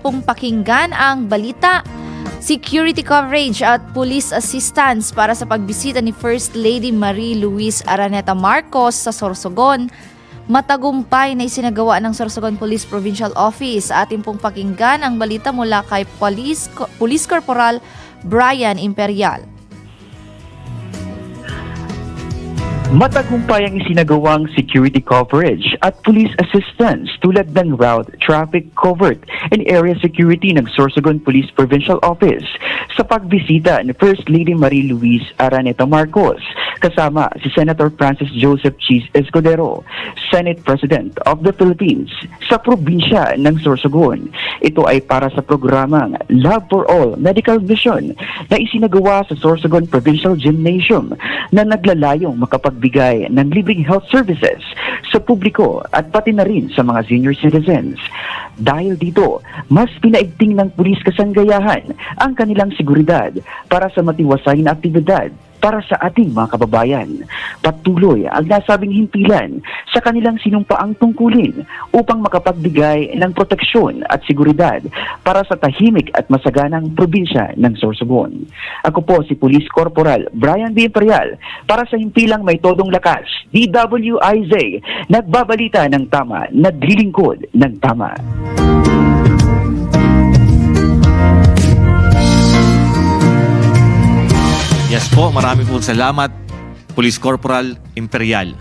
pong pakinggan ang balita, security coverage at police assistance para sa pagbisita ni First Lady Marie Louise Araneta Marcos sa Sorsogon. Matagumpay na isinagawa ng Sorsogon Police Provincial Office. Ating pong pakinggan ang balita mula kay Police, Police Corporal Brian Imperial. Matagumpay ang isinagawang security coverage at police assistance tulad ng route traffic covert and area security ng Sorsogon Police Provincial Office. Sa pagbisita ni First Lady Marie Louise Araneta Marcos kasama si Senator Francis Joseph Cheese Escudero, Senate President of the Philippines sa probinsya ng Sorsogon. Ito ay para sa programang Love for All Medical Vision na isinagawa sa Sorsogon Provincial Gymnasium na naglalayong makapagbigay ng libreng health services sa publiko at pati na rin sa mga senior citizens. Dahil dito, mas pinaigting ng pulis kasanggayahan ang kanilang seguridad para sa matiwasay na aktibidad para sa ating mga kababayan. Patuloy ang nasabing himpilan sa kanilang sinumpaang tungkulin upang makapagbigay ng proteksyon at seguridad para sa tahimik at masaganang probinsya ng Sorsogon. Ako po si Police Corporal Brian B. Imperial para sa himpilang may todong lakas, DWIZ, nagbabalita ng tama, naglilingkod ng tama. Yes po, marami po salamat, Police Corporal Imperial.